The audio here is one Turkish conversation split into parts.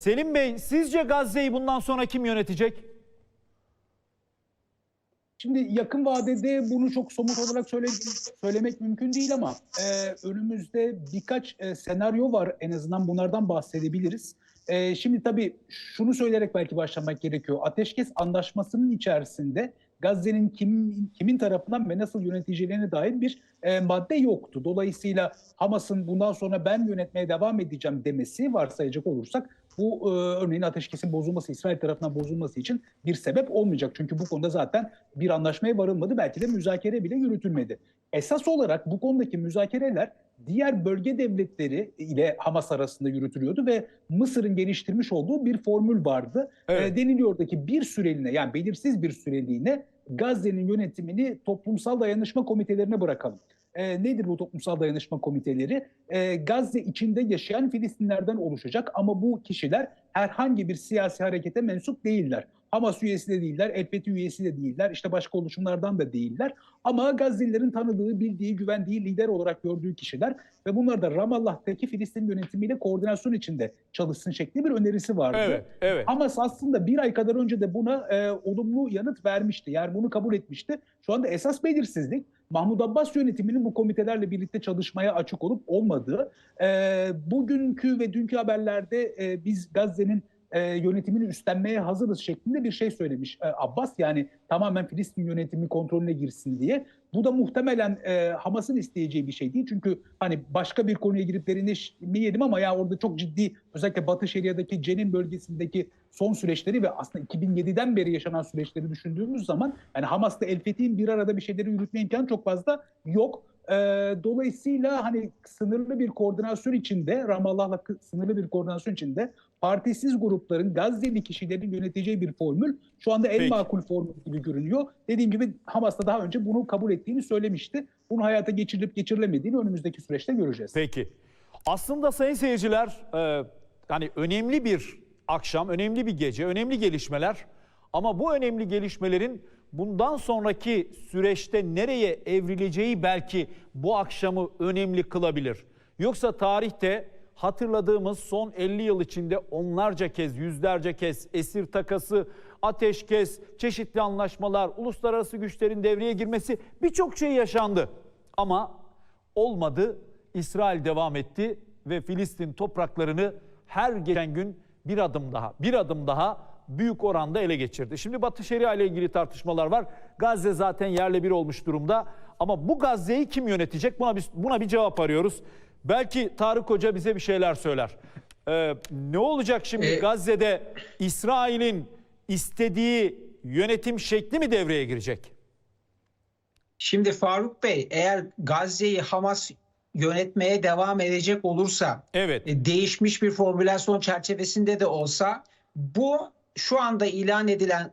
Selim Bey sizce Gazze'yi bundan sonra kim yönetecek? Şimdi yakın vadede bunu çok somut olarak söyle, söylemek mümkün değil ama e, önümüzde birkaç e, senaryo var en azından bunlardan bahsedebiliriz. E, şimdi tabii şunu söyleyerek belki başlamak gerekiyor. Ateşkes anlaşmasının içerisinde Gazze'nin kim, kimin tarafından ve nasıl yönetileceğine dair bir e, madde yoktu. Dolayısıyla Hamas'ın bundan sonra ben yönetmeye devam edeceğim demesi varsayacak olursak bu e, örneğin ateşkesin bozulması, İsrail tarafından bozulması için bir sebep olmayacak. Çünkü bu konuda zaten bir anlaşmaya varılmadı. Belki de müzakere bile yürütülmedi. Esas olarak bu konudaki müzakereler diğer bölge devletleri ile Hamas arasında yürütülüyordu ve Mısır'ın geliştirmiş olduğu bir formül vardı. Evet. E, deniliyordu ki bir süreliğine yani belirsiz bir süreliğine Gazze'nin yönetimini toplumsal dayanışma komitelerine bırakalım. E, nedir bu toplumsal dayanışma komiteleri? E, Gazze içinde yaşayan Filistinlerden oluşacak ama bu kişiler herhangi bir siyasi harekete mensup değiller. Hamas üyesi de değiller, El üyesi de değiller, işte başka oluşumlardan da değiller. Ama Gazze'lilerin tanıdığı, bildiği, güvendiği lider olarak gördüğü kişiler ve bunlar da Ramallah'taki Filistin yönetimiyle koordinasyon içinde çalışsın şeklinde bir önerisi vardı. Evet, evet. Hamas aslında bir ay kadar önce de buna e, olumlu yanıt vermişti. Yani bunu kabul etmişti. Şu anda esas belirsizlik Mahmut Abbas yönetiminin bu komitelerle birlikte çalışmaya açık olup olmadığı. E, bugünkü ve dünkü haberlerde e, biz Gazze'nin e, yönetimini üstlenmeye hazırız şeklinde bir şey söylemiş e, Abbas. Yani tamamen Filistin yönetimi kontrolüne girsin diye. Bu da muhtemelen e, Hamas'ın isteyeceği bir şey değil. Çünkü hani başka bir konuya girip derinleşmeyelim ama ya orada çok ciddi özellikle Batı Şeria'daki Cenin bölgesindeki son süreçleri ve aslında 2007'den beri yaşanan süreçleri düşündüğümüz zaman yani Hamas'la El Fethi'nin bir arada bir şeyleri yürütme imkanı çok fazla yok. Ee, dolayısıyla hani sınırlı bir koordinasyon içinde, Ramallah'la sınırlı bir koordinasyon içinde partisiz grupların, Gazze'li kişilerin yöneteceği bir formül şu anda en Peki. makul formül gibi görünüyor. Dediğim gibi Hamas da daha önce bunu kabul ettiğini söylemişti. Bunu hayata geçirilip geçirilemediğini önümüzdeki süreçte göreceğiz. Peki. Aslında sayın seyirciler e, hani önemli bir akşam, önemli bir gece, önemli gelişmeler. Ama bu önemli gelişmelerin bundan sonraki süreçte nereye evrileceği belki bu akşamı önemli kılabilir. Yoksa tarihte hatırladığımız son 50 yıl içinde onlarca kez, yüzlerce kez esir takası, ateşkes, çeşitli anlaşmalar, uluslararası güçlerin devreye girmesi birçok şey yaşandı. Ama olmadı. İsrail devam etti ve Filistin topraklarını her geçen gün bir adım daha, bir adım daha büyük oranda ele geçirdi. Şimdi Batı Şeria ile ilgili tartışmalar var. Gazze zaten yerle bir olmuş durumda. Ama bu Gazze'yi kim yönetecek? Buna bir, buna bir cevap arıyoruz. Belki Tarık Hoca bize bir şeyler söyler. Ee, ne olacak şimdi Ee, Gazze'de İsrail'in istediği yönetim şekli mi devreye girecek? Şimdi Faruk Bey eğer Gazze'yi Hamas yönetmeye devam edecek olursa Evet. e, değişmiş bir formülasyon çerçevesinde de olsa bu şu anda ilan edilen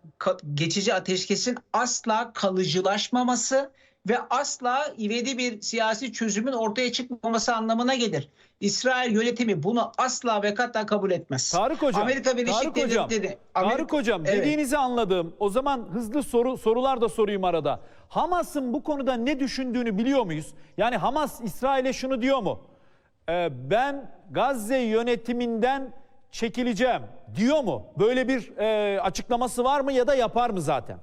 geçici ateşkesin asla kalıcılaşmaması ve asla ivedi bir siyasi çözümün ortaya çıkmaması anlamına gelir. İsrail yönetimi bunu asla ve kata kabul etmez. Tarık Hocam, Amerika Birleşik Devletleri Tarık Hocam Evet. dediğinizi anladım. O zaman hızlı soru sorular da sorayım arada. Hamas'ın bu konuda ne düşündüğünü biliyor muyuz? Yani Hamas İsrail'e şunu diyor mu? Ee, ben Gazze yönetiminden çekileceğim diyor mu? Böyle bir e, açıklaması var mı ya da yapar mı zaten?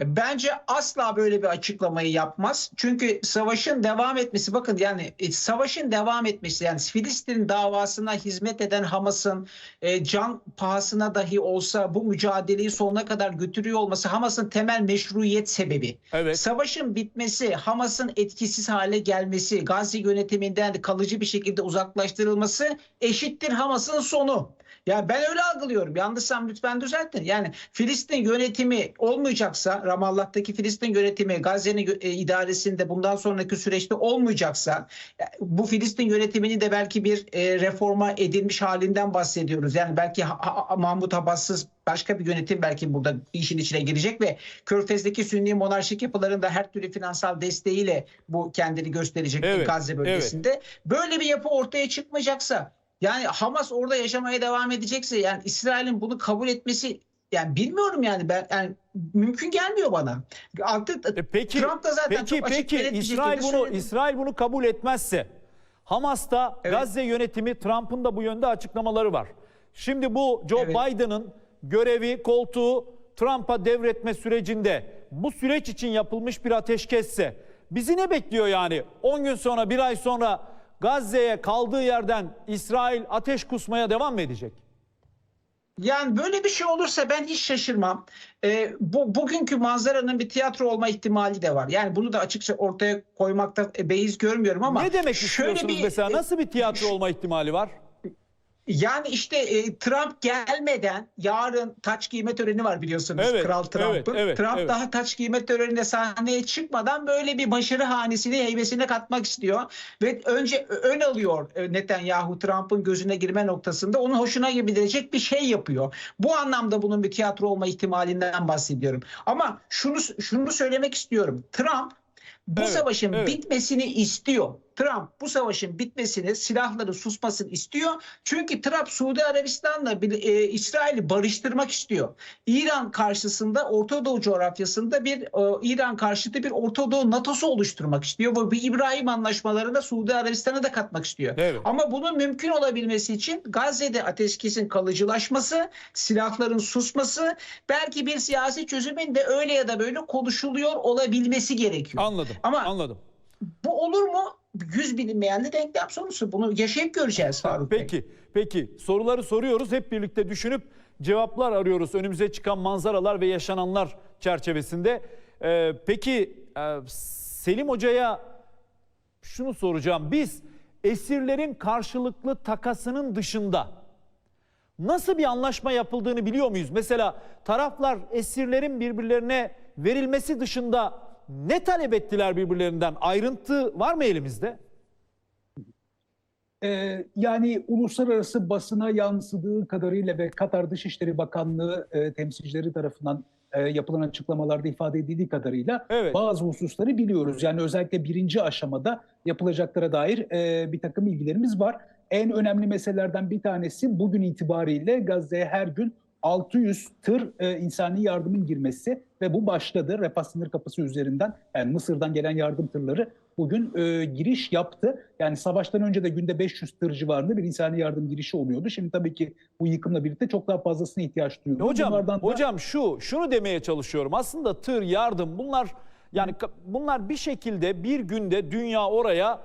Bence asla böyle bir açıklamayı yapmaz. Çünkü savaşın devam etmesi bakın yani e, savaşın devam etmesi yani Filistin davasına hizmet eden Hamas'ın e, can pahasına dahi olsa bu mücadeleyi sonuna kadar götürüyor olması Hamas'ın temel meşruiyet sebebi. Evet. Savaşın bitmesi, Hamas'ın etkisiz hale gelmesi, Gazze yönetiminden de kalıcı bir şekilde uzaklaştırılması eşittir Hamas'ın sonu. Ya ben öyle algılıyorum. Yanlışsam lütfen düzeltin. Yani Filistin yönetimi olmayacaksa, Ramallah'taki Filistin yönetimi Gazze'nin e, idaresinde bundan sonraki süreçte olmayacaksa, ya bu Filistin yönetimini de belki bir e, reforma edilmiş halinden bahsediyoruz. Yani belki Mahmut Abbas'sız başka bir yönetim belki burada işin içine girecek ve Körfez'deki Sünni monarşik yapıların da her türlü finansal desteğiyle bu kendini gösterecek Evet, Gazze bölgesinde. Böyle bir yapı ortaya çıkmayacaksa yani Hamas orada yaşamaya devam edecekse yani İsrail'in bunu kabul etmesi yani bilmiyorum yani ben yani mümkün gelmiyor bana. Artık E peki Trump da zaten peki çok açık peki İsrail bunu söyledi. İsrail bunu kabul etmezse Hamas'ta Evet. Gazze yönetimi Trump'ın da bu yönde açıklamaları var. Şimdi bu Joe Evet. Biden'ın görevi, koltuğu Trump'a devretme sürecinde bu süreç için yapılmış bir ateşkesse bizi ne bekliyor yani? 10 gün sonra, bir ay sonra Gazze'ye kaldığı yerden İsrail ateş kusmaya devam mı edecek? Yani böyle bir şey olursa ben hiç şaşırmam. Ee, bu bugünkü manzaranın bir tiyatro olma ihtimali de var. Yani bunu da açıkça ortaya koymakta e, beis görmüyorum ama ne demek şöyle istiyorsunuz bir- mesela? e, Nasıl bir tiyatro olma ihtimali var? Yani işte e, Trump gelmeden yarın taç giyme töreni var biliyorsunuz Evet, Kral Trump'ın. evet, evet, Trump evet. daha taç giyme törenine sahneye çıkmadan böyle bir başarı hanesini heybesine katmak istiyor. Ve önce ön alıyor e, Netanyahu Trump'ın gözüne girme noktasında onun hoşuna gidecek bir şey yapıyor. Bu anlamda bunun bir tiyatro olma ihtimalinden bahsediyorum. Ama şunu şunu söylemek istiyorum. Trump bu Evet, savaşın evet. bitmesini istiyor. Trump bu savaşın bitmesini, silahların susmasını istiyor. Çünkü Trump Suudi Arabistan'la e, İsrail'i barıştırmak istiyor. İran karşısında Orta Doğu coğrafyasında bir e, İran karşıtı bir Orta Doğu NATO'su oluşturmak istiyor. Bu bir İbrahim anlaşmalarına Suudi Arabistan'ı da katmak istiyor. Evet. Ama bunun mümkün olabilmesi için Gazze'de ateşkesin kalıcılaşması, silahların susması, belki bir siyasi çözümün de öyle ya da böyle konuşuluyor olabilmesi gerekiyor. Anladım. Ama- anladım. Bu olur mu? Yüz bilinmeyenli denklem sorusu. Bunu yaşayıp göreceğiz Faruk Bey. Peki, peki. Soruları soruyoruz. Hep birlikte düşünüp cevaplar arıyoruz. Önümüze çıkan manzaralar ve yaşananlar çerçevesinde. Ee, peki e, Selim Hoca'ya şunu soracağım. Biz esirlerin karşılıklı takasının dışında nasıl bir anlaşma yapıldığını biliyor muyuz? Mesela taraflar esirlerin birbirlerine verilmesi dışında ne talep ettiler birbirlerinden? Ayrıntı var mı elimizde? Ee, yani uluslararası basına yansıdığı kadarıyla ve Katar Dışişleri Bakanlığı e, temsilcileri tarafından e, yapılan açıklamalarda ifade edildiği kadarıyla Evet. bazı hususları biliyoruz. Yani özellikle birinci aşamada yapılacaklara dair e, bir takım bilgilerimiz var. En önemli meselelerden bir tanesi bugün itibariyle Gazze'ye her gün 600 tır e, insani yardımın girmesi ve bu başladı. Refah sınır kapısı üzerinden yani Mısır'dan gelen yardım tırları bugün e, giriş yaptı. Yani savaştan önce de günde 500 tır civarında bir insani yardım girişi oluyordu. Şimdi tabii ki bu yıkımla birlikte çok daha fazlasına ihtiyaç duyuyoruz. Hocam, Bunlardan da- hocam şu, şunu demeye çalışıyorum. Aslında tır, yardım bunlar yani bunlar bir şekilde bir günde dünya oraya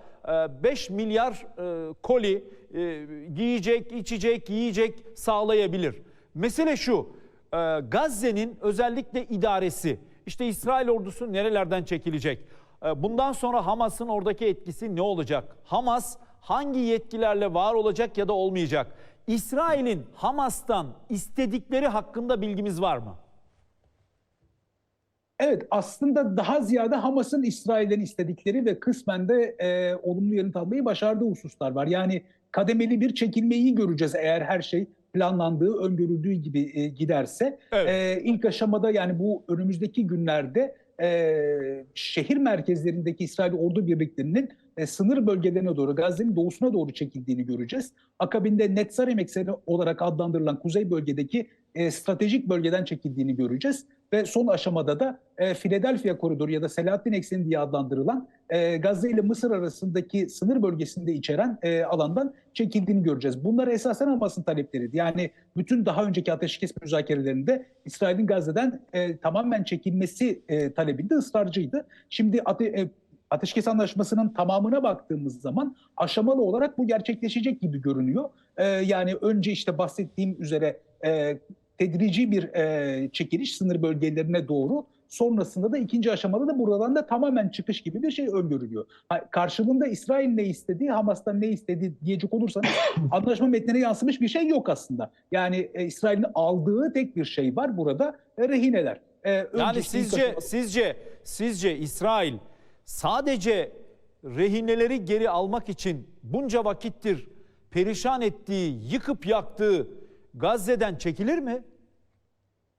5 milyar e, koli e, giyecek, içecek, yiyecek sağlayabilir. Mesele şu, e, Gazze'nin özellikle idaresi, işte İsrail ordusu nerelerden çekilecek? E, Bundan sonra Hamas'ın oradaki etkisi ne olacak? Hamas hangi yetkilerle var olacak ya da olmayacak? İsrail'in Hamas'tan istedikleri hakkında bilgimiz var mı? Evet aslında daha ziyade Hamas'ın İsrail'den istedikleri ve kısmen de e, olumlu yanıt almayı başardığı hususlar var. Yani kademeli bir çekilmeyi göreceğiz eğer her şey planlandığı, öngörüldüğü gibi e, giderse. Evet. E, ilk aşamada yani bu önümüzdeki günlerde e, şehir merkezlerindeki İsrail ordu birliklerinin e, sınır bölgelerine doğru, Gazze'nin doğusuna doğru çekildiğini göreceğiz. Akabinde Netzarim ekseni olarak adlandırılan kuzey bölgedeki e, stratejik bölgeden çekildiğini göreceğiz. Ve son aşamada da e, Philadelphia koridoru ya da Selahattin ekseni diye adlandırılan e, Gazze ile Mısır arasındaki sınır bölgesinde içeren e, alandan çekildiğini göreceğiz. Bunlar esasen Hamas'ın talepleriydi. Yani bütün daha önceki ateşkes müzakerelerinde İsrail'in Gazze'den e, tamamen çekilmesi e, talebinde ısrarcıydı. Şimdi ate, e, ateşkes anlaşmasının tamamına baktığımız zaman aşamalı olarak bu gerçekleşecek gibi görünüyor. E, yani önce işte bahsettiğim üzere e, tedrici bir e, çekiliş sınır bölgelerine doğru. Sonrasında da ikinci aşamada da buradan da tamamen çıkış gibi bir şey öngörülüyor. Ha, karşılığında İsrail ne istedi, Hamas'tan ne istedi diyecek olursanız anlaşma metnine yansımış bir şey yok aslında. Yani e, İsrail'in aldığı tek bir şey var burada e, rehineler. E, Yani sizce aşama- sizce sizce İsrail sadece rehineleri geri almak için bunca vakittir perişan ettiği, yıkıp yaktığı Gazze'den çekilir mi?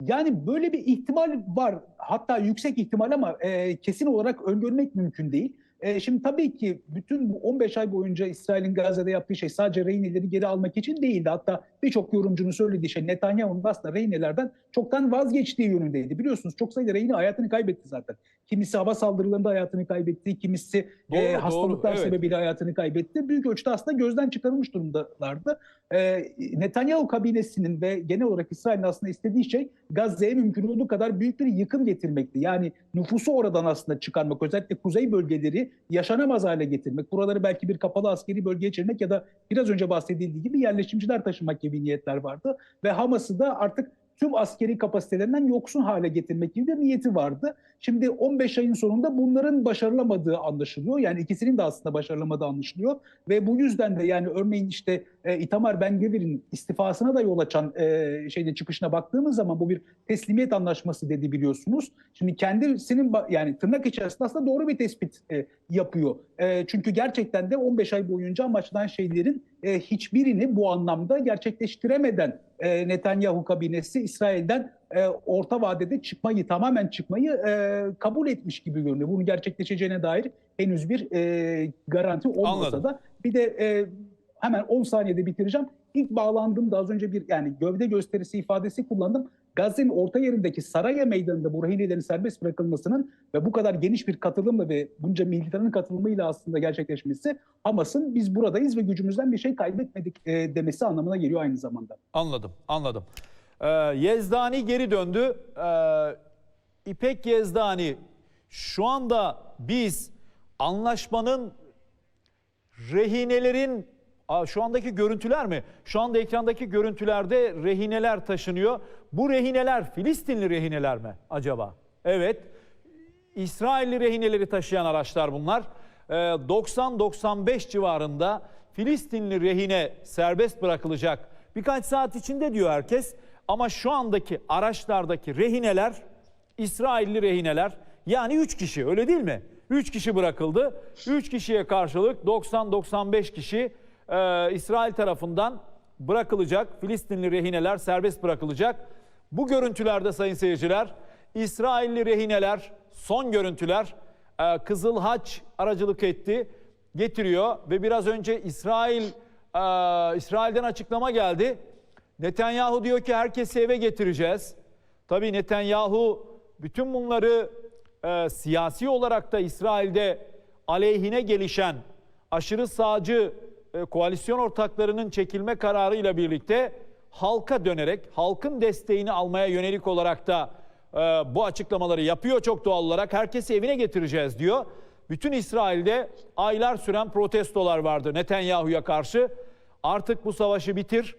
Yani böyle bir ihtimal var. Hatta yüksek ihtimal ama e, kesin olarak öngörmek mümkün değil. E, şimdi tabii ki bütün bu 15 ay boyunca İsrail'in Gazze'de yaptığı şey sadece rehineleri geri almak için değildi. Hatta birçok yorumcunun söylediği şey Netanyahu'nun aslında rehinelerden çoktan vazgeçtiği yönündeydi. Biliyorsunuz çok sayıda rehine hayatını kaybetti zaten. Kimisi hava saldırılarında hayatını kaybetti, kimisi Doğru, e, doğru, hastalıklar evet. sebebiyle hayatını kaybetti. Büyük ölçüde aslında gözden çıkarılmış durumdalardı. E, Netanyahu kabinesinin ve genel olarak İsrail'in aslında istediği şey Gazze'ye mümkün olduğu kadar büyük bir yıkım getirmekti. Yani nüfusu oradan aslında çıkarmak, özellikle kuzey bölgeleri yaşanamaz hale getirmek, buraları belki bir kapalı askeri bölgeye çevirmek ya da biraz önce bahsedildiği gibi yerleşimciler taşımak gibi niyetler vardı. Ve Hamas'ı da artık tüm askeri kapasitelerinden yoksun hale getirmek gibi bir niyeti vardı. Şimdi 15 ayın sonunda bunların başarılamadığı anlaşılıyor. Yani ikisinin de aslında başarılamadığı anlaşılıyor. Ve bu yüzden de yani örneğin işte e, Itamar Ben Gvir'in istifasına da yol açan e, şeyde çıkışına baktığımız zaman bu bir teslimiyet anlaşması dedi biliyorsunuz. Şimdi kendisinin yani tırnak içerisinde aslında doğru bir tespit e, yapıyor. E, çünkü gerçekten de 15 ay boyunca amaçlanan şeylerin e, hiçbirini bu anlamda gerçekleştiremeden e, Netanyahu kabinesi İsrail'den e, orta vadede çıkmayı tamamen çıkmayı e, kabul etmiş gibi görünüyor. Bunun gerçekleşeceğine dair henüz bir e, garanti olmasa Anladım. da bir de e, hemen 10 saniyede bitireceğim. İlk bağlandığımda az önce bir yani gövde gösterisi ifadesi kullandım. Gazze'nin orta yerindeki Saraya Meydanı'nda bu rehinelerin serbest bırakılmasının ve bu kadar geniş bir katılımla ve bunca militanın katılımıyla aslında gerçekleşmesi Hamas'ın biz buradayız ve gücümüzden bir şey kaybetmedik e, demesi anlamına geliyor aynı zamanda. Anladım, anladım. Ee, Yezdani geri döndü. Ee, İpek Yezdani, şu anda biz anlaşmanın rehinelerin, Aa, şu andaki görüntüler mi? Şu anda ekrandaki görüntülerde rehineler taşınıyor. Bu rehineler Filistinli rehineler mi acaba? Evet. İsrailli rehineleri taşıyan araçlar bunlar. Ee, 90-95 civarında Filistinli rehine serbest bırakılacak. Birkaç saat içinde diyor herkes. Ama şu andaki araçlardaki rehineler İsrailli rehineler. Yani 3 kişi öyle değil mi? 3 kişi bırakıldı. 3 kişiye karşılık 90-95 kişi e, İsrail tarafından bırakılacak. Filistinli rehineler serbest bırakılacak. Bu görüntülerde sayın seyirciler İsrailli rehineler son görüntüler e, Kızıl Haç aracılık etti getiriyor ve biraz önce İsrail e, İsrail'den açıklama geldi. Netanyahu diyor ki herkesi eve getireceğiz. Tabii Netanyahu bütün bunları e, siyasi olarak da İsrail'de aleyhine gelişen aşırı sağcı koalisyon ortaklarının çekilme kararıyla birlikte halka dönerek halkın desteğini almaya yönelik olarak da e, bu açıklamaları yapıyor çok doğal olarak. Herkesi evine getireceğiz diyor. Bütün İsrail'de aylar süren protestolar vardı Netanyahu'ya karşı. Artık bu savaşı bitir,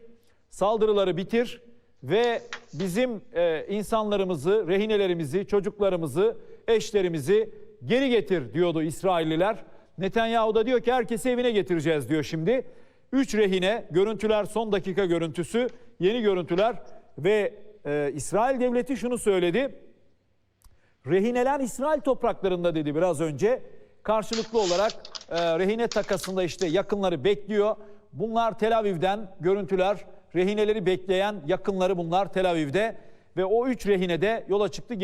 saldırıları bitir ve bizim e, insanlarımızı, rehinelerimizi, çocuklarımızı, eşlerimizi geri getir diyordu İsrailliler. Netanyahu da diyor ki herkesi evine getireceğiz diyor şimdi. Üç rehine, görüntüler son dakika görüntüsü, yeni görüntüler ve e, İsrail devleti şunu söyledi. Rehineler İsrail topraklarında dedi biraz önce. Karşılıklı olarak e, rehine takasında işte yakınları bekliyor. Bunlar Tel Aviv'den görüntüler. Rehineleri bekleyen yakınları bunlar Tel Aviv'de ve o üç rehine de yola çıktı geliyor.